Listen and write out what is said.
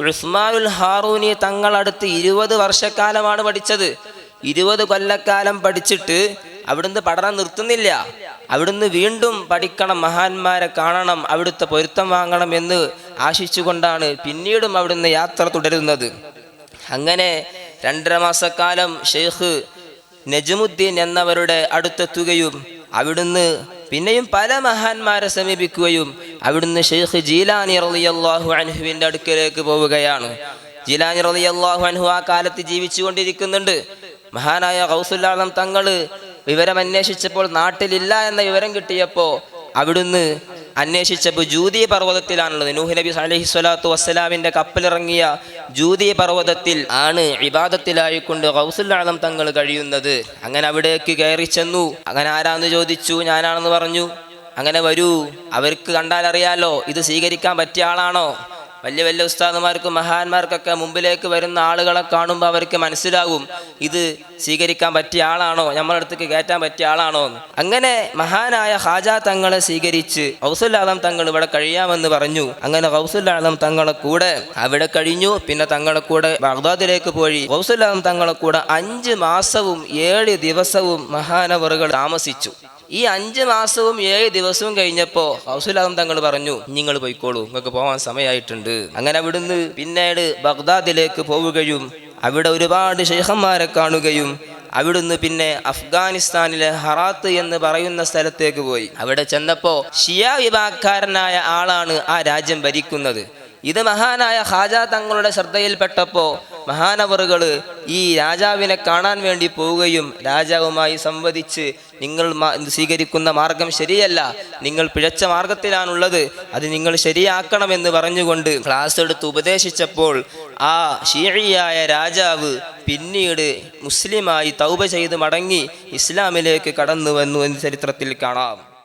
ഉസ്മാനുൽ ഹാറൂനി തങ്ങളടുത്ത് ഇരുപത് വർഷക്കാലമാണ് പഠിച്ചത്. ഇരുപത് കൊല്ലക്കാലം പഠിച്ചിട്ട് അവിടുന്ന് പഠനം നിർത്തുന്നില്ല. അവിടുന്ന് വീണ്ടും പഠിക്കണം മഹാന്മാരെ കാണണം അവിടുത്തെ പൊരുത്തം വാങ്ങണം എന്ന് ആശിച്ചുകൊണ്ടാണ് പിന്നീടും അവിടുന്ന് യാത്ര തുടരുന്നത്. അങ്ങനെ രണ്ടര മാസക്കാലം ഷെയ്ഖ് നജമുദ്ദീൻ എന്നവരുടെ അടുത്തെത്തുകയും അവിടുന്ന് പിന്നെയും പല മഹാന്മാരെ സമീപിക്കുകയും അവിടുന്ന് ഷെയ്ഖ് ജീലാനി റളിയല്ലാഹു അൻഹുവിന്റെ അടുക്കലേക്ക് പോവുകയാണ്. ജീലാനി റളിയല്ലാഹു അൻഹു ആ കാലത്ത് ജീവിച്ചു കൊണ്ടിരിക്കുന്നുണ്ട് മഹാനായ ഗൗസുല്ലാളം തങ്ങൾ വിവരം അന്വേഷിച്ചപ്പോൾ നാട്ടിലില്ല എന്ന വിവരം കിട്ടിയപ്പോൾ അവിടുന്ന് അന്വേഷിച്ചപ്പോൾ ജൂതി പർവതത്തിലാണുള്ളത്. നൂഹ് നബി അലഹി സ്വലാത്തു വസ്സലാമിന്റെ കപ്പലിറങ്ങിയ ജൂതി പർവതത്തിൽ ആണ് ഇബാദത്തിലായിക്കൊണ്ട് ഹൗസുല്ലാദം തങ്ങൾ കഴിയുന്നത്. അങ്ങനെ അവിടേക്ക് കയറി ചെന്നു. അങ്ങനെ ആരാന്ന് ചോദിച്ചു? ഞാനാണെന്ന് പറഞ്ഞു. അങ്ങനെ വരൂ. അവർക്ക് കണ്ടാൽ അറിയാലോ ഇത് സ്വീകരിക്കാൻ പറ്റിയ ആളാണോ? വലിയ വലിയ ഉസ്താദുമാർക്കും മഹാന്മാർക്കൊക്കെ മുമ്പിലേക്ക് വരുന്ന ആളുകളെ കാണുമ്പോൾ അവർക്ക് മനസ്സിലാകും ഇത് സ്വീകരിക്കാൻ പറ്റിയ ആളാണോ നമ്മളെ അടുത്തേക്ക് കയറ്റാൻ പറ്റിയ ആളാണോ എന്ന്. അങ്ങനെ മഹാനായ ഹാജ തങ്ങളെ സ്വീകരിച്ച് ഹൗസുല്ലാദം തങ്ങൾ ഇവിടെ കഴിയാമെന്ന് പറഞ്ഞു. അങ്ങനെ ഹൗസുല്ലാദം തങ്ങളെ കൂടെ അവിടെ കഴിഞ്ഞു. പിന്നെ തങ്ങളെ കൂടെ ബഗ്ദാദിലേക്ക് പോയി. ഹൗസുല്ലാദം തങ്ങളെ കൂടെ അഞ്ച് മാസവും ഏഴ് ദിവസവും മഹാനവറുകൾ താമസിച്ചു. ഈ അഞ്ച് മാസവും ഏഴ് ദിവസവും കഴിഞ്ഞപ്പോൾ ഹൗസുലാദം തങ്ങൾ പറഞ്ഞു നിങ്ങൾ പോയിക്കോളൂ നിങ്ങൾക്ക് പോകാൻ സമയമായിട്ടുണ്ട് അങ്ങനെ അവിടുന്ന് പിന്നീട് ബഗ്ദാദിലേക്ക് പോവുകയും അവിടെ ഒരുപാട് ഷെയ്ഖന്മാരെ കാണുകയും അവിടുന്ന് പിന്നെ അഫ്ഗാനിസ്ഥാനിലെ ഹറാത്ത് എന്ന് പറയുന്ന സ്ഥലത്തേക്ക് പോയി. അവിടെ ചെന്നപ്പോൾ ഷിയ വിഭാഗക്കാരനായ ആളാണ് ആ രാജ്യം ഭരിക്കുന്നത്. ഇത് മഹാനായ ഹാജ തങ്ങളുടെ ശ്രദ്ധയിൽപ്പെട്ടപ്പോൾ മഹാനവറുകൾ ഈ രാജാവിനെ കാണാൻ വേണ്ടി പോവുകയും രാജാവുമായി സംവദിച്ച് നിങ്ങൾ സ്വീകരിക്കുന്ന മാർഗം ശരിയല്ല. നിങ്ങൾ പിഴച്ച മാർഗത്തിലാണുള്ളത്. അത് നിങ്ങൾ ശരിയാക്കണമെന്ന് പറഞ്ഞുകൊണ്ട് ക്ലാസ് എടുത്ത് ഉപദേശിച്ചപ്പോൾ ആ ഷീഴിയായ രാജാവ് പിന്നീട് മുസ്ലിമായി തൗബ ചെയ്ത് മടങ്ങി ഇസ്ലാമിലേക്ക് കടന്നു വന്നു എന്ന് ചരിത്രത്തിൽ കാണാം.